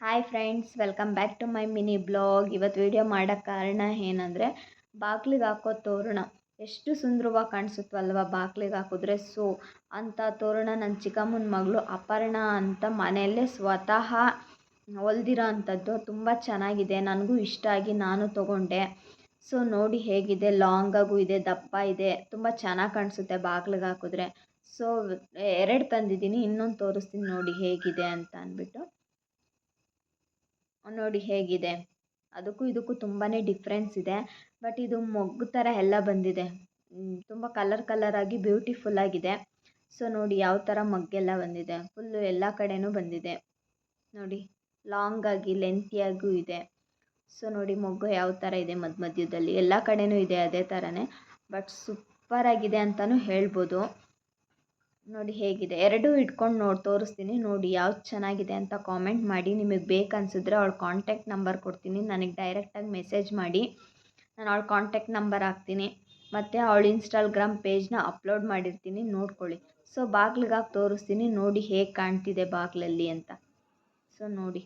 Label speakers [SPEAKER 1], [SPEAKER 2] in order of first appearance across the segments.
[SPEAKER 1] Hi friends welcome back to my mini blog ಇವತ್ತು video ಮಾಡೋಕ್ಕೆ ಕಾರಣ ಏನಂದರೆ, ಬಾಕ್ಲಿಗೆ ಹಾಕೋ ತೋರಣ ಎಷ್ಟು ಸುಂದರವಾಗಿ ಕಾಣಿಸುತ್ತಲ್ವ ಬಾಕ್ಲಿಗೆ ಹಾಕಿದ್ರೆ. ಸೊ ಅಂಥ ತೋರಣ ನನ್ನ ಚಿಕ್ಕಮ್ಮನ ಮಗಳು ಅಪರ್ಣ ಅಂತ ಮನೆಯಲ್ಲೇ ಸ್ವತಃ ಹೊಲ್ದಿರೋ ಅಂಥದ್ದು ತುಂಬ ಚೆನ್ನಾಗಿದೆ. ನನಗೂ ಇಷ್ಟ ಆಗಿ ನಾನು ತೊಗೊಂಡೆ. ಸೊ ನೋಡಿ ಹೇಗಿದೆ ಲಾಂಗಾಗೂ ಇದೆ, ದಪ್ಪ ಇದೆ, ತುಂಬ ಚೆನ್ನಾಗಿ ಕಾಣಿಸುತ್ತೆ ಬಾಗ್ಲಿಗೆ ಹಾಕಿದ್ರೆ. ಸೊ ಎರಡು ತಂದಿದ್ದೀನಿ, ಇನ್ನೊಂದು ತೋರಿಸ್ತೀನಿ ನೋಡಿ ಹೇಗಿದೆ ಅಂತ ಅಂದ್ಬಿಟ್ಟು. ನೋಡಿ ಹೇಗಿದೆ. ಅದಕ್ಕೂ ಇದಕ್ಕೂ ತುಂಬಾ ಡಿಫ್ರೆನ್ಸ್ ಇದೆ. ಬಟ್ ಇದು ಮೊಗ್ಗು ಥರ ಎಲ್ಲ ಬಂದಿದೆ. ತುಂಬ ಕಲರ್ ಕಲರಾಗಿ ಬ್ಯೂಟಿಫುಲ್ ಆಗಿದೆ. ಸೊ ನೋಡಿ ಯಾವ ಥರ ಮಗ್ಗೆಲ್ಲ ಬಂದಿದೆ. ಫುಲ್ಲು ಎಲ್ಲ ಕಡೆನೂ ಬಂದಿದೆ. ನೋಡಿ ಲಾಂಗಾಗಿ ಲೆಂತಿಯಾಗೂ ಇದೆ. ಸೊ ನೋಡಿ ಮೊಗ್ಗು ಯಾವ ಥರ ಇದೆ ಮಧ್ಯ ಮಧ್ಯದಲ್ಲಿ. ಎಲ್ಲ ಕಡೆನೂ ಇದೆ ಅದೇ ಥರನೇ ಬಟ್ ಸೂಪರಾಗಿದೆ ಅಂತಲೂ ಹೇಳ್ಬೋದು. ನೋಡಿ ಹೇಗಿದೆ. ಎರಡೂ ಇಟ್ಕೊಂಡು ನೋಡಿ, ತೋರಿಸ್ತೀನಿ. ನೋಡಿ ಯಾವ್ದು ಚೆನ್ನಾಗಿದೆ ಅಂತ ಕಾಮೆಂಟ್ ಮಾಡಿ. ನಿಮಗೆ ಬೇಕು ಅನ್ಸಿದ್ರೆ ಅವಳ ಕಾಂಟ್ಯಾಕ್ಟ್ ನಂಬರ್ ಕೊಡ್ತೀನಿ. ನನಗೆ ಡೈರೆಕ್ಟಾಗಿ ಮೆಸೇಜ್ ಮಾಡಿ. ನಾನು ಅವಳ ಕಾಂಟ್ಯಾಕ್ಟ್ ನಂಬರ್ ಹಾಕ್ತೀನಿ. ಮತ್ತು ಅವಳ ಇನ್ಸ್ಟಾಗ್ರಾಮ್ ಪೇಜ್ನ ಅಪ್ಲೋಡ್ ಮಾಡಿರ್ತೀನಿ. ನೋಡ್ಕೊಳ್ಳಿ. ಸೊ ಬಾಗ್ಲಿಗೆ ತೋರಿಸ್ತೀನಿ. ನೋಡಿ ಹೇಗೆ ಕಾಣ್ತಿದೆ ಬಾಗಿಲಲ್ಲಿ ಅಂತ. ಸೊ ನೋಡಿ.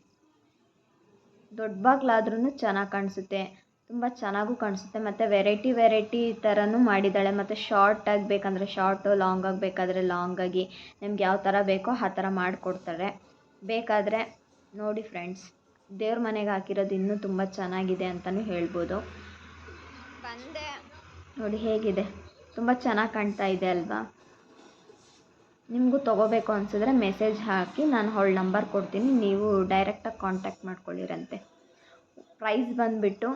[SPEAKER 1] ದೊಡ್ಡ ಬಾಗ್ಲಾದ್ರೂ ಚೆನ್ನಾಗಿ ಕಾಣಿಸುತ್ತೆ. ತುಂಬ ಚೆನ್ನಾಗೂ ಕಾಣಿಸುತ್ತೆ. ಮತ್ತು ವೆರೈಟಿ ವೆರೈಟಿ ಥರನೂ ಮಾಡಿದ್ದಾಳೆ. ಮತ್ತು ಶಾರ್ಟ್ ಆಗಬೇಕಂದ್ರೆ ಶಾರ್ಟು ಲಾಂಗ್ ಆಗಬೇಕಾದ್ರೆ ಲಾಂಗಾಗಿ ನಿಮ್ಗೆ ಯಾವ ಥರ ಬೇಕೋ ಆ ಥರ ಮಾಡಿಕೊಡ್ತಾರೆ. ಬೇಕಾದರೆ ನೋಡಿ ಫ್ರೆಂಡ್ಸ್ ದೇವ್ರ ಮನೆಗೆ ಹಾಕಿರೋದು ಇನ್ನೂ ತುಂಬ ಚೆನ್ನಾಗಿದೆ ಅಂತಲೂ ಹೇಳ್ಬೋದು.
[SPEAKER 2] ಬಂದೆ.
[SPEAKER 1] ನೋಡಿ ಹೇಗಿದೆ. ತುಂಬ ಚೆನ್ನಾಗಿ ಕಾಣ್ತಾ ಇದೆ ಅಲ್ವಾ? ನಿಮಗೂ ತೊಗೋಬೇಕು ಅನಿಸಿದ್ರೆ ಮೆಸೇಜ್ ಹಾಕಿ ನಾನು ಅವಳ ನಂಬರ್ ಕೊಡ್ತೀನಿ. ನೀವು ಡೈರೆಕ್ಟಾಗಿ ಕಾಂಟ್ಯಾಕ್ಟ್ ಮಾಡ್ಕೊಳ್ಳಿರಂತೆ. ಪ್ರೈಸ್ ಬಂದುಬಿಟ್ಟು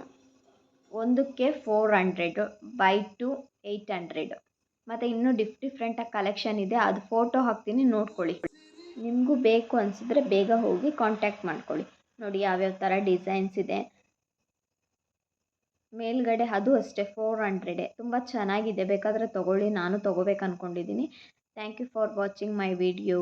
[SPEAKER 1] ಒಂದಕ್ಕೆ four hundred by two eight hundred ಮತ್ತು ಇನ್ನೂ ಡಿಫ್ ಡಿಫ್ರೆಂಟಾಗಿ ಕಲೆಕ್ಷನ್ ಇದೆ. ಅದು ಫೋಟೋ ಹಾಕ್ತೀನಿ, ನೋಡ್ಕೊಳ್ಳಿ. ನಿಮಗೂ ಬೇಕು ಅನಿಸಿದ್ರೆ ಬೇಗ ಹೋಗಿ ಕಾಂಟ್ಯಾಕ್ಟ್ ಮಾಡ್ಕೊಳ್ಳಿ. ನೋಡಿ ಯಾವ್ಯಾವ ಥರ ಡಿಸೈನ್ಸ್ ಇದೆ. ಮೇಲ್ಗಡೆ ಅದು ಅಷ್ಟೇ ಫೋರ್ ಹಂಡ್ರೆಡೆ ತುಂಬ ಚೆನ್ನಾಗಿದೆ. ಬೇಕಾದರೆ ತೊಗೊಳ್ಳಿ. ನಾನು ತೊಗೋಬೇಕು ಅಂದ್ಕೊಂಡಿದ್ದೀನಿ thank you for watching my video